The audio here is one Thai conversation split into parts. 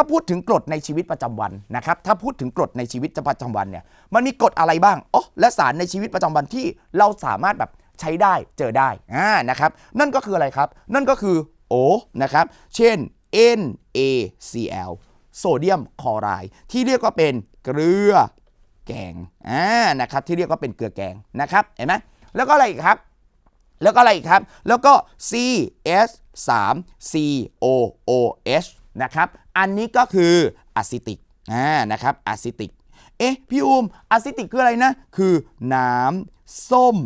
าพูดถึงกรดในชีวิตประจำวันนะครับ ถ้าพูดถึงกรดในชีวิตประจำวันเนี่ย มันมีกรดอะไรบ้างอ๋อและสารในชีวิตประจำวันที่เราสามารถแบบใช้ได้เจอได้อ่านะครับ นั่นก็คืออะไรครับ นั่นก็คือ O นะครับ เช่น NaCl โซเดียมคลอไรด์ที่เรียกว่าเป็นเกลือแกงอ่านะครับที่เรียกว่าเป็นเกลือแกงนะครับเห็นไหมแล้วก็อะไรอีกครับ แล้วก็อะไรอีกครับ แล้วก็ CS 3 COOH นะครับ อันนี้ก็คืออะซิติกอ่านะครับอะซิติกเอ๊ะพี่อูมอะซิติกคืออะไรนะ คือน้ำส้ม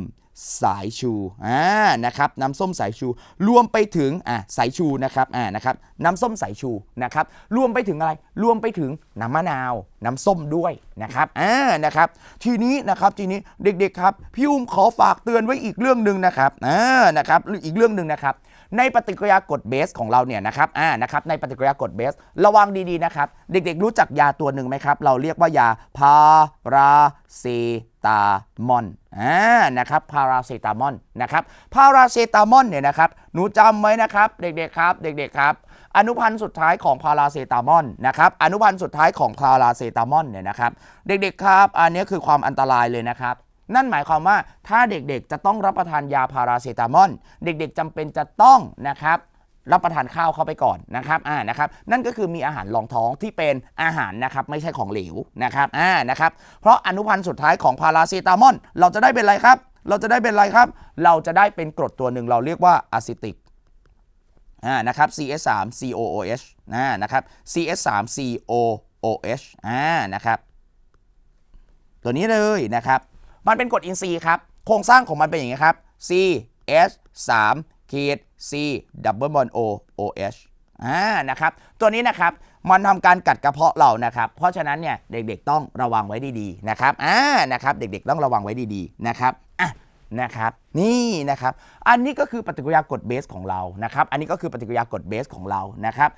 สายชูอ่านะครับน้ำส้มสายชู รวมไปถึงอ่าสายชูนะครับอ่านะครับน้ำส้มสายชูนะครับรวมไปถึงอะไร รวมไปถึงน้ำมะนาว น้ำส้มด้วยนะครับอ่านะครับ ทีนี้นะครับทีนี้เด็กๆครับพี่อุ้มขอฝากเตือนไว้อีกเรื่องหนึ่งนะครับอ่านะครับอีกเรื่องหนึ่งนะครับในปฏิกิริยากรดเบสของเราเนี่ยนะครับอ่านะครับในปฏิกิริยากรดเบส ระวังดีๆนะครับ เด็กๆรู้จักยาตัวหนึ่งไหมครับ เราเรียกว่ายาพาราเซตามอลอ่านะครับพาราเซตามอลนะครับพาราเซตามอลเนี่ยนะครับ หนูจำไว้นะครับ เด็กๆครับ เด็กๆครับ อนุพันธ์สุดท้ายของพาราเซตามอลนะครับ อนุพันธ์สุดท้ายของพาราเซตามอลเนี่ยนะครับ เด็กๆครับ อันนี้คือความอันตรายเลยนะครับนั่นหมายความว่าถ้าเด็กๆ จะต้องรับประทานยาพาราเซตามอลเด็กๆจำเป็นจะต้องนะครับ รับประทานข้าวเข้าไปก่อนนะครับอ่านะครับ นั่นก็คือมีอาหารรองท้องที่เป็นอาหารนะครับ ไม่ใช่ของเหลวนะครับอ่านะครับ เพราะอนุพันธ์สุดท้ายของพาราเซตามอลเราจะได้เป็นอะไรครับ เราจะได้เป็นอะไรครับ เราจะได้เป็นกรดตัวหนึ่งเราเรียกว่าอะซิติกอ่านะครับ CS3 COOH นะครับ CS3 COOH อ่านะครับ ตัวนี้เลยนะครับ มันเป็นกรดอินทรีย์ครับ โครงสร้างของมันเป็นอย่างนี้ครับ CS 3ขีด C double bond O OH อ่านะครับ ตัวนี้นะครับ มันทำการกัดกระเพาะเรานะครับ เพราะฉะนั้นเนี่ยเด็กๆต้องระวังไว้ดีๆนะครับ อ่า นะครับ เด็กๆต้องระวังไว้ดีๆนะครับ นะครับนี่นะครับ อันนี้ก็คือปฏิกิริยากรดเบสของเรานะครับ อันนี้ก็คือปฏิกิริยากรดเบสของเรานะครับ